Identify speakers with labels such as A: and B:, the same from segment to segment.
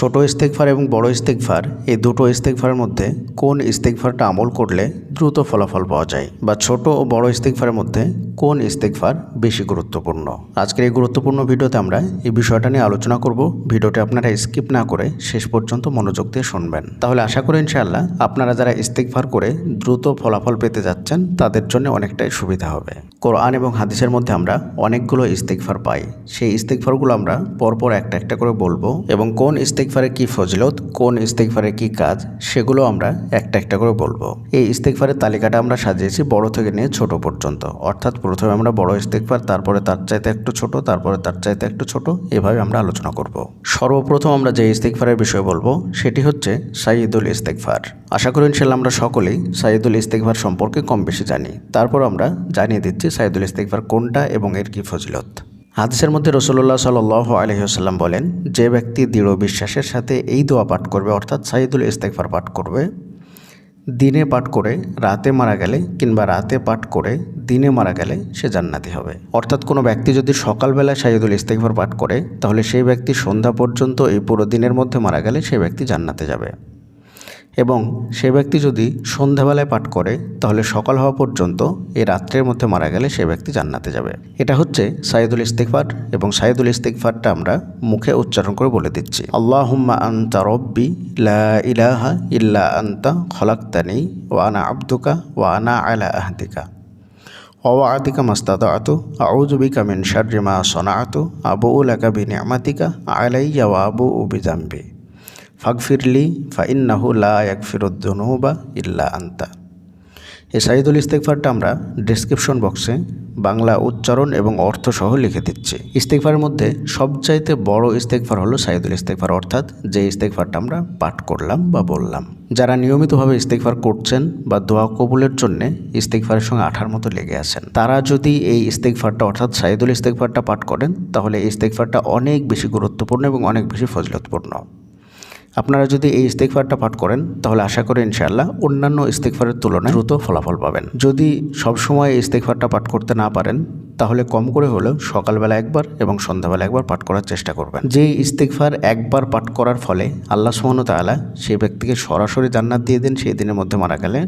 A: ছোট ইস্তেকফার এবং বড় ইস্তেকফার এই দুটো ইস্তেকফারের মধ্যে কোন ইস্তেকফারটা আমল করলে দ্রুত ফলাফল পাওয়া যায় বা ছোট ও বড় ইস্তেকফারের মধ্যে কোন ইস্তেকফার বেশি গুরুত্বপূর্ণ? আজকের এই গুরুত্বপূর্ণ ভিডিওতে আমরা এই বিষয়টা নিয়ে আলোচনা করব। ভিডিওটি আপনারা স্কিপ না করে শেষ পর্যন্ত মনোযোগ দিয়ে শুনবেন। তাহলে আশা করি ইনশাআল্লাহ আপনারা যারা ইস্তেকফার করে দ্রুত ফলাফল পেতে যাচ্ছেন, তাদের জন্য অনেকটাই সুবিধা হবে। কোরআন এবং হাদিসের মধ্যে আমরা অনেকগুলো ইস্তেকফার পাই। সেই ইস্তেকফারগুলো আমরা পরপর একটা একটা করে বলব এবং কোন ইস্তেকফারের কি ফজলত, কোন ইস্তেকফারের কি কাজ, সেগুলো আমরা একটা একটা করে বলব। এই ইস্তেকফারের তালিকাটা আমরা সাজিয়েছি বড় থেকে নিয়ে ছোট পর্যন্ত। অর্থাৎ প্রথমে আমরা বড় ইস্তেকফার তারপরে তার চাইতে একটু ছোট, তারপরে তার চাইতে একটু ছোট, এভাবে আমরা আলোচনা করব। সর্বপ্রথম আমরা যে ইস্তেকফারের বিষয়ে বলব, সেটি হচ্ছে সাইদুল ইস্তেকফার আশা করি ইনশাল্লাহ আমরা সকলেই সাইদুল ইস্তেকফার সম্পর্কে কম বেশি জানি। তারপর আমরা জানিয়ে দিচ্ছি সাইদুল ইস্তেকফার কোনটা এবং এর কি ফজিলত। হাদিসের মধ্যে রসুল্লাহ সাল আলহিহাল্লাম বলেন, যে ব্যক্তি দৃঢ় বিশ্বাসের সাথে এই দোয়া পাঠ করবে, অর্থাৎ সাইদুল ইস্তেকফার পাঠ করবে, দিনে পাঠ করে রাতে মারা গেলে কিংবা রাতে পাঠ করে দিনে মারা গেলে সে জান্নাতি হবে। অর্থাৎ কোনো ব্যক্তি যদি সকালবেলা সাইদুল ইস্তেকফার পাঠ করে, তাহলে সেই ব্যক্তি সন্ধ্যা পর্যন্ত এই পুরো দিনের মধ্যে মারা গেলে সেই ব্যক্তি জান্নাতে যাবে। এবং সে ব্যক্তি যদি সন্ধ্যাবেলায় পাঠ করে, তাহলে সকাল হওয়া পর্যন্ত এই রাত্রের মধ্যে মারা গেলে সে ব্যক্তি জান্নাতে যাবে। এটা হচ্ছে সাইদুল ইস্তেকফার এবং সাইদুল ইস্তেকফারটা আমরা মুখে উচ্চারণ করে বলে দিচ্ছি। আল্লাহুম্মা আন্তা রব্বি ইলাহা ইল্লা আন্তা খলাক্তানি ওয়ানা আব্দুকা ওয়ানা আলা আহদিকা। ওয়াদিকা মাস্তাদাতু, আউযু বিকা মিন শাররি মা সনাআতু আবু লাকা বিনিআমাতিকা আলাইয়া ওয়া আবু বিজাম্বি ফাগফিরলি ফাইন্নাহু লা ইয়াকফিরুদ্দুনুবা ইল্লা আন্তা। এই সাইদুল ইস্তেকফারটা আমরা ডিসক্রিপশন বক্সে বাংলা উচ্চারণ এবং অর্থ সহ লিখে দিচ্ছি। ইস্তেকফারের মধ্যে সবচাইতে বড় ইস্তেকফার হলো সাইদুল ইস্তেকফার অর্থাৎ যে ইস্তেকফারটা আমরা পাঠ করলাম বা বললাম। যারা নিয়মিতভাবে ইস্তেকফার করছেন বা দোয়া কবুলের জন্যে ইস্তেকফারের সঙ্গে আঠার মতো লেগে আছেন, তারা যদি এই ইস্তেকফারটা অর্থাৎ সাইদুল ইস্তেকফারটা পাঠ করেন, তাহলে ইস্তেকফারটা অনেক বেশি গুরুত্বপূর্ণ এবং অনেক বেশি ফজলতপূর্ণ। আপনারা যদি এই ইস্তেকফারটা পাঠ করেন, তাহলে আশা করি ইনশাআল্লাহ অন্যান্য ইস্তেকফারের তুলনায় দ্রুত ফলাফল পাবেন। যদি সবসময় ইস্তেকফারটা পাঠ করতে না পারেন, তাহলে কম করে হলেও সকালবেলা একবার এবং সন্ধ্যাবেলা একবার পাঠ করার চেষ্টা করবেন। যে ইস্তেকফার একবার পাঠ করার ফলে আল্লাহ সুহান তালা সেই ব্যক্তিকে সরাসরি জান্নাত দিয়ে দেন সেই দিনের মধ্যে মারা গেলে,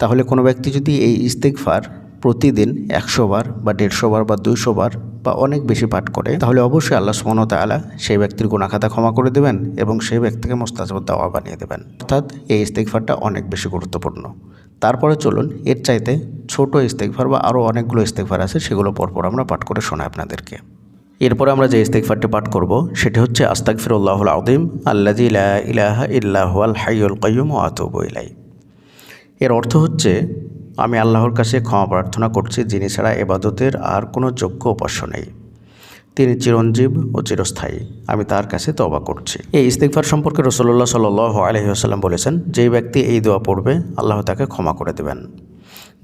A: তাহলে কোনো ব্যক্তি যদি এই ইস্তেকফার প্রতিদিন একশো বার বা দেড়শো বার বা দুইশো বার বা অনেক বেশি পাঠ করে, তাহলে অবশ্যই আল্লাহ সুমন তালা সেই ব্যক্তির গুণাখাতা ক্ষমা করে দেবেন এবং সেই ব্যক্তিকে মোস্তাজব দাওয়া বানিয়ে দেবেন। অর্থাৎ এই ইস্তেকফারটা অনেক বেশি গুরুত্বপূর্ণ। তারপরে চলুন, এর চাইতে ছোট ইস্তেকফার বা আরও অনেকগুলো ইস্তেকফার আছে, সেগুলো পরপর আমরা পাঠ করে শোনাই আপনাদেরকে। এরপরে আমরা যে ইস্তেকফারটি পাঠ করব, সেটি হচ্ছে আস্তাক ফিরুল্লাহুল আউদিম আল্লাজি ইলাহা ইল্লাহুয়াল হাইউল কাইয়ুম ও আতব ইলাই এর অর্থ হচ্ছে আমি আল্লাহর কাছে ক্ষমা প্রার্থনা করছি, যিনি ছাড়া এবাদতের আর কোনো যোগ্য উপাস্য নেই। তিনি চিরঞ্জীব ও চিরস্থায়ী। আমি তার কাছে তবা করছি। এই ইস্তেকফার সম্পর্কে রসল্লাহ সাল আলহিহাসাল্লাম বলেছেন, যেই ব্যক্তি এই দোয়া পড়বে, আল্লাহ তাকে ক্ষমা করে দেবেন।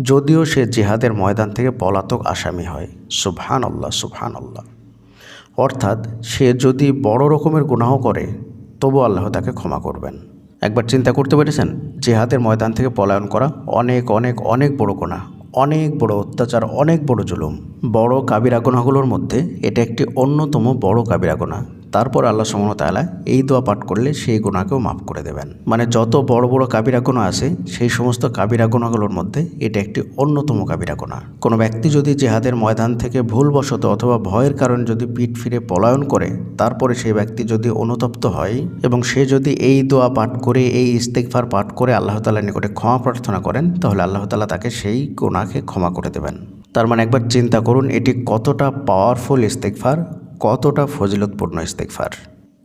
A: যদিও সে জিহাদের ময়দান থেকে পলাতক আসামি হয়। সুবহান আল্লাহ সুবহান আল্লাহ অর্থাৎ সে যদি বড় রকমের গুনাহ করে তবু আল্লাহ তাকে ক্ষমা করবেন। একবার চিন্তা করতে পেরেছেন? জেহাদের ময়দান থেকে পলায়ন করা অনেক অনেক অনেক বড় গোনা, অনেক বড় অত্যাচার, অনেক বড় জুলুম। বড় কাবিরা গোনাগুলোর মধ্যে এটা একটি অন্যতম বড় কাবিরা গোনা। তারপর আল্লাহ সুমতালা এই দোয়া পাঠ করলে সেই গুণাকেও মাফ করে দেবেন। মানে যত বড় বড় কাবিরা গোনা আছে, সেই সমস্ত কাবিরা গোনাগুলোর মধ্যে এটা একটি অন্যতম কাবিরা গোনা কোনো ব্যক্তি যদি জেহাদের ময়দান থেকে ভুলবশত অথবা ভয়ের কারণে যদি পিঠ ফিরে পলায়ন করে, তারপরে সেই ব্যক্তি যদি অনুতপ্ত হয় এবং সে যদি এই দোয়া পাঠ করে, এই ইস্তেকফার পাঠ করে আল্লাহ তালার নিকটে ক্ষমা প্রার্থনা করেন, তাহলে আল্লাহ তালা তাকে সেই গোনাকে ক্ষমা করে দেবেন। তার মানে একবার চিন্তা করুন, এটি কতটা পাওয়ারফুল ইস্তেকফার কতটা ফজিলতপূর্ণ ইস্তেকফার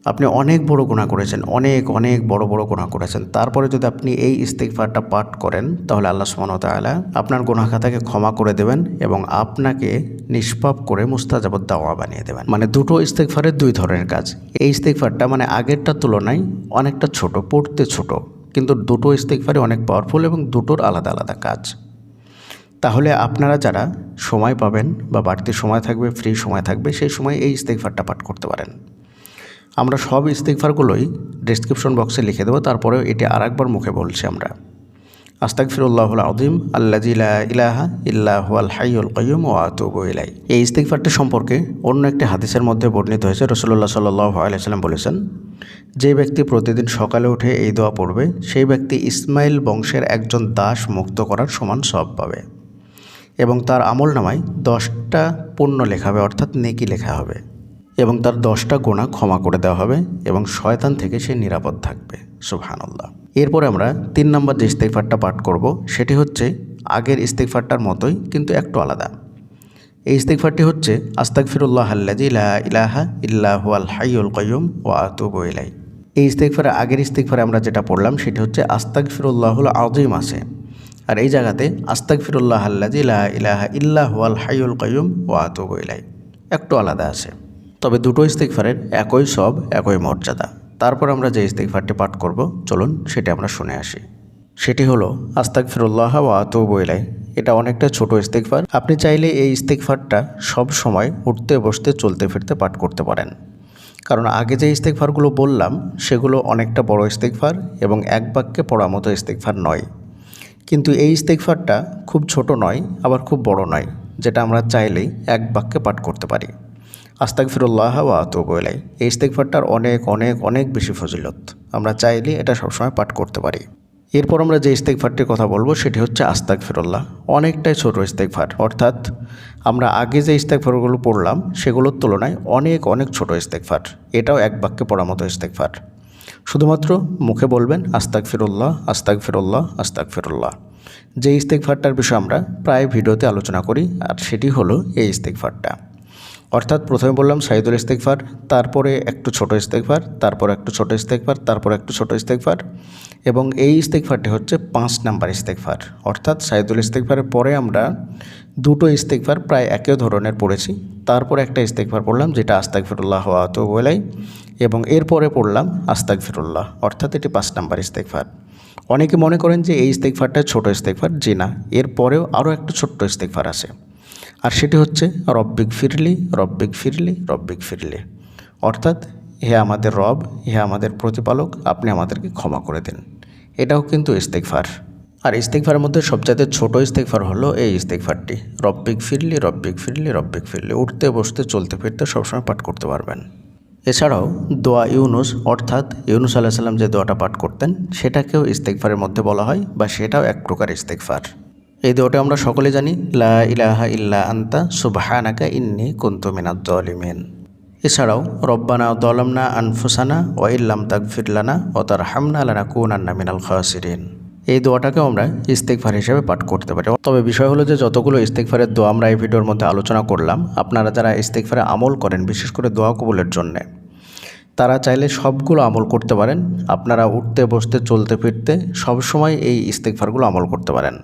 A: আপনি অনেক বড় গুণা করেছেন, অনেক অনেক বড় বড় গুণা করেছেন। তারপরে যদি আপনি এই ইস্তেকফারটা পাঠ করেন, তাহলে আল্লাহ সুমান তালা আপনার গুণাখাতাকে ক্ষমা করে দেবেন এবং আপনাকে নিষ্পাপ করে মুস্তাজাবত দাওয়া বানিয়ে দেবেন। মানে দুটো ইস্তেকফারের দুই ধরনের কাজ। এই ইস্তেকফারটা মানে আগেরটার তুলনায় অনেকটা ছোট, পড়তে ছোট। কিন্তু দুটো ইস্তেকফারে অনেক পাওয়ারফুল এবং দুটোর আলাদা আলাদা কাজ। তাহলে আপনারা যারা সময় পাবেন বা বাড়তি সময় থাকবে ফ্রি সময় থাকবে, সেই সময় এই ইস্তেকফারটা পাঠ করতে পারেন। আমরা সব ইস্তেকফারগুলোই ডিসক্রিপশন বক্সে লিখে দেবো, তারপরেও এটি আর একবার মুখে বলছি আমরা। আস্তাক ফিরুল্লাহুল আদিম আল্লাহ ইলাহা ইল্লাহ আল হাইউল কয়ুম ও আতুবু ইলাই এই ইস্তিকফারটি সম্পর্কে অন্য একটি হাদিসের মধ্যে বর্ণিত হয়েছে রসুল্লাহ সাল্লাহ আলাইসাল্লাম বলেছেন, যে ব্যক্তি প্রতিদিন সকালে উঠে এই দোয়া পড়বে, সেই ব্যক্তি ইসমাইল বংশের একজন দাস মুক্ত করার সমান সব পাবে। এবং তার আমল নামায় দশটা পুণ্য লেখা হবে, অর্থাৎ নেকি লেখা হবে। এবং তার দশটা গোনা ক্ষমা করে দেওয়া হবে এবং শয়তান থেকে সে নিরাপদ থাকবে। সুবহানাল্লাহ। এরপরে আমরা তিন নম্বর যে ইস্তেকফারটা পাঠ করব, সেটি হচ্ছে আগের ইস্তেকফারটার মতোই, কিন্তু একটু আলাদা। এই ইস্তেকফারটি হচ্ছে আস্তাক ফিরুল্লাহ আল্লাজি লা ইলাহা ইল্লাহু আল হাইউল কয়ুম ও আতুবু ইলাই এই ইস্তেকফারে আগের ইস্তেকফারে আমরা যেটা পড়লাম, সেটি হচ্ছে আস্তাক ফিরুল্লাহুল আজিম আছে। আর এই জায়গাতে আস্তাক ফিরুল্লাহ আল্লাজি লা ইলাহা ইল্লাহ আল হাইউল কয়ুম ও আতুবু ইলাই একটু আলাদা আছে। তবে দুটো ইস্তেকফারের একই সব একই মর্যাদা। তারপর আমরা যে ইস্তেকফারটি পাঠ করব, চলুন সেটি আমরা শুনে আসি। সেটি হলো আস্তাক ফিরুল্লাহ ওয়া আতুবু ইলাই এটা অনেকটা ছোট ইস্তেকফার আপনি চাইলে এই ইস্তেকফারটা সব সময় উঠতে বসতে চলতে ফিরতে পাঠ করতে পারেন। কারণ আগে যে ইস্তেকফারগুলো বললাম, সেগুলো অনেকটা বড় ইস্তেকফার এবং এক বাক্যে পড়া মতো ইস্তেকফার নয়। কিন্তু এই ইস্তেকফারটা খুব ছোট নয়, আবার খুব বড় নয়, যেটা আমরা চাইলেই এক বাক্যে পাঠ করতে পারি। আস্তাক ফিরুল্লাহ ওয়া আতুবু ইলাই এই ইস্তেকফারটার অনেক অনেক অনেক বেশি ফজিলত। আমরা চাইলে এটা সবসময় পাঠ করতে পারি। এরপর আমরা যে ইস্তেকফারটির কথা বলব, সেটি হচ্ছে আস্তাক ফিরুল্লাহ অনেকটাই ছোট ইস্তেকফার অর্থাৎ আমরা আগে যে ইস্তেকফারগুলো পড়লাম, সেগুলোর তুলনায় অনেক অনেক ছোট ইস্তেকফার এটাও এক বাক্যে পড়ার মতো ইস্তেকফার শুধুমাত্র মুখে বলবেন আস্তাক ফিরুল্লাহ আস্তাক ফিরুল্লাহ আস্তাক ফিরুল্লাহ যে ইস্তেকফারটার বিষয়ে আমরা প্রায় ভিডিওতে আলোচনা করি, আর সেটি হলো এই ইস্তেকফারটা অর্থাৎ প্রথমে বললাম সাইদুল ইস্তেকফার তারপরে একটু ছোট ইস্তেকফার তারপর একটু ছোট ইস্তেকফার তারপর একটু ছোট ইস্তেকফার এবং এই ইস্তেকফারটি হচ্ছে পাঁচ নাম্বার ইস্তেকফার অর্থাৎ সাইদুল ইস্তেকফারের পরে আমরা দুটো ইস্তেকফার প্রায় একই ধরনের পড়েছি। তারপর একটা ইস্তেকফার পড়লাম যেটা আস্তাক ফিরুল্লাহ আত বলাই এবং এরপরে পড়লাম আস্তাক ফিরুল্লাহ অর্থাৎ এটি পাঁচ নাম্বার ইস্তেকফার অনেকে মনে করেন যে এই ইস্তেকফারটা ছোট ইস্তেকফার জি না, এরপরেও আরও একটা ছোট্ট ইস্তেকফার আছে। আর সেটি হচ্ছে রব্বিক ফিরলি রব্বিক ফিরলি রব্বিক ফিরলি। অর্থাৎ হে আমাদের রব, হে আমাদের প্রতিপালক, আপনি আমাদেরকে ক্ষমা করে দিন। এটাও কিন্তু ইস্তেকফার আর ইস্তেকফারের মধ্যে সবচাইতে ছোট ইস্তেকফার হলো এই ইস্তেকফারটি রব্বিক ফিরলি রব্বিক ফিরলি রব্বিক ফিরলি। উঠতে, বসতে, চলতে, ফিরতে সবসময় পাঠ করতে পারবেন। এছাড়াও দোয়া ইউনুস, অর্থাৎ ইউনুস আল্লাহ সাল্লাম যে দোয়াটা পাঠ করতেন, সেটাকেও ইস্তেকফারের মধ্যে বলা হয় বা সেটাও এক প্রকার ইস্তেকফার এই দোয়াটা আমরা সকলে জানি, লা ইলাহা ইল্লা আন্তা সুবহানাকা ইন্নি কুনতু মিনাজ জালিমিন এছাড়াও, রব্বানা দলমনা আনফুসানা ও ইল্লাম তাগফিরলানা ও তার হামনা লানা কুনান্না মিনাল খাসিরিন। এই দোয়াটাকেও আমরা ইস্তেকফার হিসেবে পাঠ করতে পারি। তবে বিষয় হলো যে যতগুলো ইস্তেকফারের দোয়া আমরা এই ভিডিওর মধ্যে আলোচনা করলাম, আপনারা যারা ইস্তেকফারে আমল করেন, বিশেষ করে দোয়া কবুলের জন্যে, তারা চাইলে সবগুলো আমল করতে পারেন। আপনারা উঠতে, বসতে, চলতে, ফিরতে সবসময় এই ইস্তেকফারগুলো আমল করতে পারেন।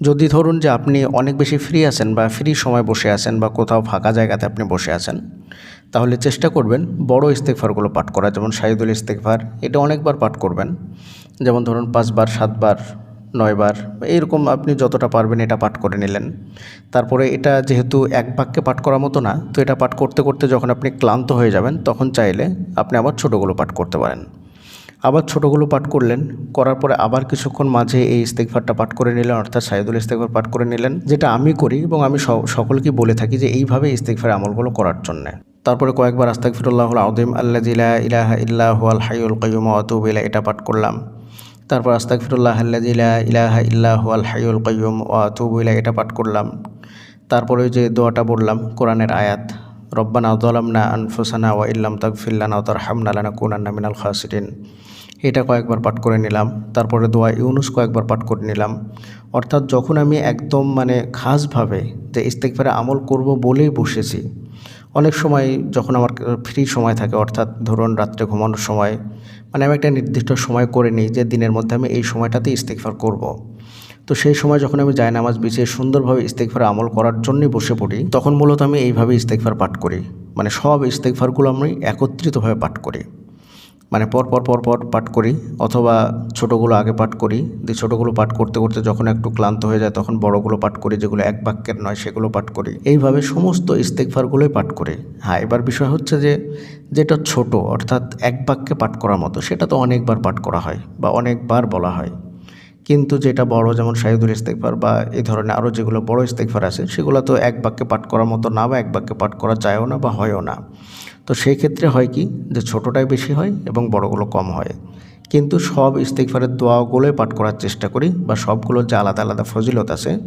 A: যদি ধরুন যে আপনি অনেক বেশি ফ্রি আছেন বা ফ্রি সময় বসে আছেন বা কোথাও ফাঁকা জায়গাতে আপনি বসে আছেন, তাহলে চেষ্টা করবেন বড় ইস্তেকফারগুলো পাঠ করা। যেমন শাহিদুল ইস্তেকফার এটা অনেকবার পাঠ করবেন। যেমন ধরুন পাঁচবার, সাতবার, নয়বার এইরকম আপনি যতটা পারবেন এটা পাঠ করে নিলেন। তারপরে এটা যেহেতু এক বাক্যে পাঠ করার মতো না, তো এটা পাঠ করতে করতে যখন আপনি ক্লান্ত হয়ে যাবেন, তখন চাইলে আপনি আবার ছোটোগুলো পাঠ করতে পারেন। আবার ছোটোগুলো পাঠ করলেন। করার পরে আবার কিছুক্ষণ মাঝে এই ইস্তেকফারটা পাঠ করে নিলেন, অর্থাৎ সাইদুল ইস্তেকফার পাঠ করে নিলেন, যেটা আমি করি এবং আমি সকলকে বলে থাকি যে এইভাবে ইস্তেকফার আমলগুলো করার জন্যে। তারপরে কয়েকবার আস্তাক ফিরুল্লাহ আউদিম আল্লাহ ইলা ইলাহা ইল্লাহ আল হাইউল কয়ুম আতুব ইলা এটা পাঠ করলাম। তারপর আস্তাক ফিরুল্লাহ আল্লাহ ইলা ইলাহা ইল্লাহ আল হাইউল কয়ুম ও আতুব ইলা এটা পাঠ করলাম। তারপরে যে দোয়াটা বললাম, কোরআনের আয়াত। রব্বানা দলামনা আনফুসানা ওয়া ইল্লাম তাগফিল্লানা ও তার হামনা লানা কুনান্না মিনাল খাসিরিন এটা কয়েকবার পাঠ করে নিলাম, তারপরে দোয়া ইউনুস কয়েকবার পাঠ করে নিলাম অর্থাৎ যখন আমি একদম মানে খাসভাবে যে ইস্তেকফারে আমল করব বলেই বসেছি, অনেক সময় যখন আমার ফ্রি সময় থাকে, অর্থাৎ ধরুন রাত্রে ঘুমানোর সময় মানে আমি একটা নির্দিষ্ট সময় করে নিই যে দিনের মধ্যে আমি এই সময়টাতে ইস্তেকফার করব। তো সেই সময় যখন আমি যাই নামাজ বিছিয়ে সুন্দরভাবে ইস্তেকফার আমল করার জন্যই বসে পড়ি, তখন মূলত আমি এইভাবে ইস্তেকফার পাঠ করি। মানে সব ইস্তেকফারগুলো আমি একত্রিতভাবে পাঠ করি। মানে পর পর পর পর পাঠ করি, অথবা ছোটোগুলো আগে পাঠ করি। দিয়ে ছোটোগুলো পাঠ করতে করতে যখন একটু ক্লান্ত হয়ে যায়, তখন বড়গুলো পাঠ করি, যেগুলো এক বাক্যের নয়, সেগুলো পাঠ করি। এইভাবে সমস্ত ইস্তেকফারগুলোই পাঠ করি। হ্যাঁ এবার বিষয় হচ্ছে যে, যেটা ছোট, অর্থাৎ এক বাক্যে পাঠ করার মতো, সেটা তো অনেকবার পাঠ করা হয় বা অনেকবার বলা হয়। কিন্তু যেটা বড়, যেমন শাহিদুল ইস্তেকফার বা এই ধরনের আরও যেগুলো বড় ইস্তেকফার আছে, সেগুলো তো এক বাক্যে পাঠ করার মতো না বা এক বাক্যে পাঠ করা যায়ও না বা হয়ও না। তো সেই ক্ষেত্রে হয় কি, যে ছোটোটাই বেশি হয় এবং বড়গুলো কম হয়। কিন্তু সব ইস্তেকফারের দোয়াগুলোই পাঠ করার চেষ্টা করি বা সবগুলোর যে আলাদা আলাদা ফজিলত আছে,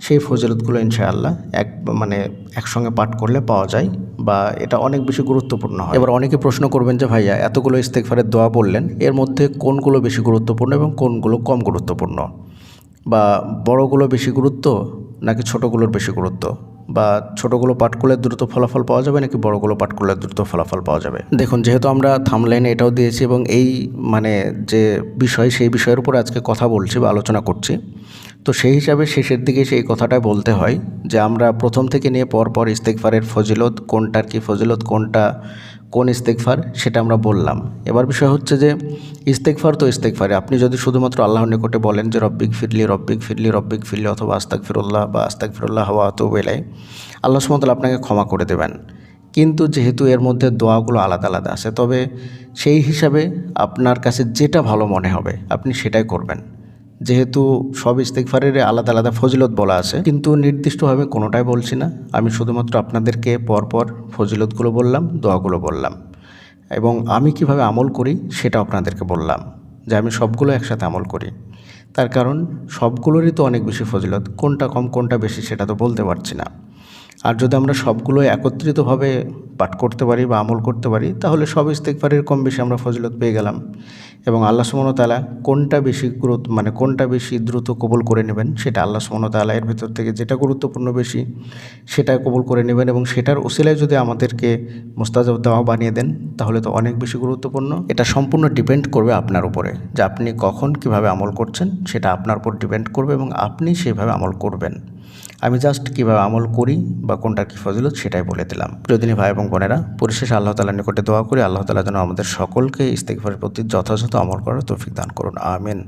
A: সেই ফজিলতগুলো ইনশাআল্লাহ এক মানে একসঙ্গে পাঠ করলে পাওয়া যায় বা এটা অনেক বেশি গুরুত্বপূর্ণ হয়। এবার অনেকে প্রশ্ন করবেন যে, ভাইয়া, এতগুলো ইস্তেকফারের দোয়া বললেন, এর মধ্যে কোনগুলো বেশি গুরুত্বপূর্ণ এবং কোনগুলো কম গুরুত্বপূর্ণ? বা বড়গুলো বেশি গুরুত্ব নাকি ছোটোগুলোর বেশি গুরুত্ব? বা ছোটোগুলো পাঠ করলে দ্রুত ফলাফল পাওয়া যাবে নাকি বড়গুলো পাঠ করলে দ্রুত ফলাফল পাওয়া যাবে? দেখুন, যেহেতু আমরা থামলাইনে এটাও দিয়েছি এবং এই মানে যে বিষয়, সেই বিষয়ের উপর আজকে কথা বলছি বা আলোচনা করছি, তো সেই হিসাবে শেষের দিকে সেই কথাটা বলতে হয় যে আমরা প্রথম থেকে নিয়ে পরপর পর ইস্তেকফারের ফজিলত কোনটার কি ফজিলত, কোনটা কোন ইস্তেকফার সেটা আমরা বললাম। এবার বিষয় হচ্ছে যে ইস্তেকফার তো ইস্তেকফারে আপনি যদি শুধুমাত্র আল্লাহর নিকটে বলেন যে, রব্বিক ফিরলি রব্বিক ফিরলি রব্বিক ফিরলি অথবা আস্তাক ফিরুল্লাহ বা আস্তাক ফিরুল্লাহ হওয়া তো বেলায়, আল্লাহ সুমতল আপনাকে ক্ষমা করে দেবেন। কিন্তু যেহেতু এর মধ্যে দোয়াগুলো আলাদা আলাদা আছে, তবে সেই হিসাবে আপনার কাছে যেটা ভালো মনে হবে, আপনি সেটাই করবেন। যেহেতু সব ইস্তেকফারের আলাদা আলাদা ফজিলত বলা আছে, কিন্তু নির্দিষ্টভাবে কোনোটাই বলছি না। আমি শুধুমাত্র আপনাদেরকে পরপর ফজিলতগুলো বললাম, দোয়াগুলো বললাম। এবং আমি কীভাবে আমল করি সেটা আপনাদেরকে বললাম যে আমি সবগুলো একসাথে আমল করি। তার কারণ সবগুলোরই তো অনেক বেশি ফজিলত, কোনটা কম কোনটা বেশি সেটা তো বলতে পারছি না। আর যদি আমরা সবগুলো একত্রিতভাবে পাঠ করতে পারি বা আমল করতে পারি, তাহলে সব ইস্তেকফারের কম বেশি আমরা ফজিলত পেয়ে গেলাম। এবং আল্লাহ সুমন তালা কোনটা বেশি গুরুত্ব মানে কোনটা বেশি দ্রুত কবুল করে নেবেন, সেটা আল্লাহ সুমন তালা এর ভেতর থেকে যেটা গুরুত্বপূর্ণ বেশি, সেটা কবুল করে নেবেন এবং সেটার ওসিলায় যদি আমাদেরকে মোস্তাজাব দেওয়া বানিয়ে দেন, তাহলে তো অনেক বেশি গুরুত্বপূর্ণ। এটা সম্পূর্ণ ডিপেন্ড করবে আপনার উপরে যে আপনি কখন কীভাবে আমল করছেন, সেটা আপনার উপর ডিপেন্ড করবে এবং আপনি সেভাবে আমল করবেন। আমি জাস্ট কীভাবে আমল করি বা কোনটার কী ফজিলত সেটাই বলে দিলাম। প্রিয়দিনী ভাই এবং বোনেরা, পরিশেষে আল্লাহ তালার নিকটে দোয়া করি, আল্লাহ তালা যেন আমাদের সকলকে ইস্তেকফারের প্রতি যথাযথ আমল করার তৌফিক দান করুন। আমিন।